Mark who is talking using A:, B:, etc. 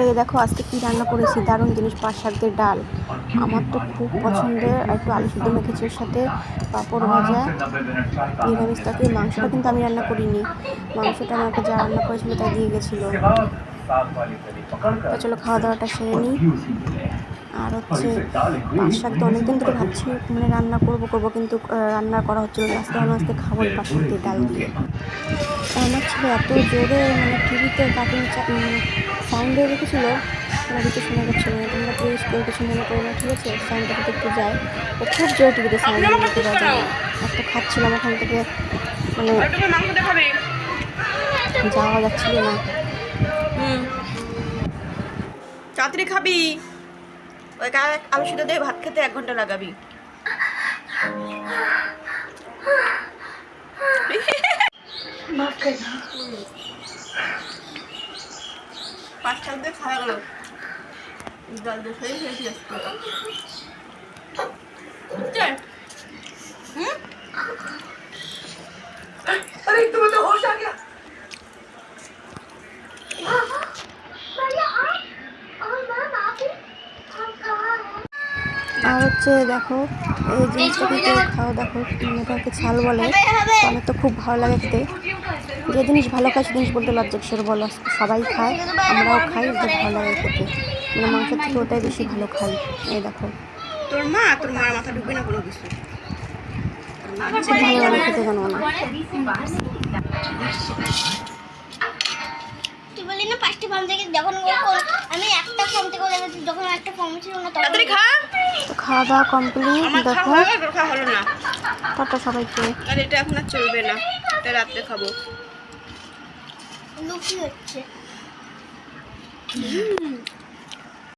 A: এই দেখো আজকে কি রান্না করেছি? দারুণ জিনিস পাঁচ শাক দিয়ে ডাল। আমার তো খুব পছন্দের একটু আলু সিদ্ধ মেখেছি ওর সাথে, পাঁপড় ভাজা, নিরামিষ তাকে মাংসটা কিন্তু আমি রান্না করিনি। মাংসটা আমাকে যা রান্না করেছিল, তাই দিয়ে গেছিল। তো চলো খাওয়া দাওয়াটা সেরে নিই। আর হচ্ছে পাঁচ শাক তো অনেকদিন ধরে ভাবছি মানে রান্না করব করব, কিন্তু রান্না করা হচ্ছিল আস্তে আজকে খাবোই পাঁচ দিয়ে ডাল দিয়ে। আমার ছিল এত জোরে মানে টিভিতে কার্টুন সাউন্ড হয়ে রেখেছিল মানে কিছু শোনা যাচ্ছিল না। তোমরা প্লিজ কেউ কিছু মনে করো না ঠিক আছে? সাউন্ডটা একটু যায় ও খুব জোরে টিভিতে সাউন্ড রেখে বাজায় এত খাচ্ছিলাম ওখান থেকে মানে যাওয়া যাচ্ছিল না।
B: তাড়াতাড়ি খাবি? ওই আলু সিদ্ধ দিয়ে ভাত খেতে এক ঘণ্টা লাগাবি। পাঁচটা দিয়ে খাওয়া গেল জল দিয়ে খেয়ে খেয়েছি আজকে বুঝছে? হুম? अरे तुम्हें तो होश आ गया
A: আর হচ্ছে দেখো এই জিনিসটা কিন্তু খাও দেখো এটাকে ছাল বলে তো আমার তো খুব ভালো লাগে খেতে যে জিনিস ভালো খায় সে জিনিস বলতে লজ্জা কিসের বলো সবাই খায় আমরাও খাই খুব ভালো লাগে খেতে। মানে মাংসের থেকে ওটাই বেশি ভালো খাই এই দেখো।
B: তোর মা? তোর মার মাথা ঢুকবে না কোনো কিছু?
A: ভালো লাগে খেতে জানো না।
C: তুই বলি না পাঁচটি ফর্ম থেকে যখন আমি একটা ফর্ম থেকে যখন একটা ফর্ম ছিল না
B: তাড়াতাড়ি খা।
A: তো খাওয়া দাওয়া কমপ্লিট দেখো।
B: হলো না।
A: টাটা সবাইকে।
B: আর এটা এখন আর চলবে না। এটা রাত্রে খাব।
C: লুচি হচ্ছে।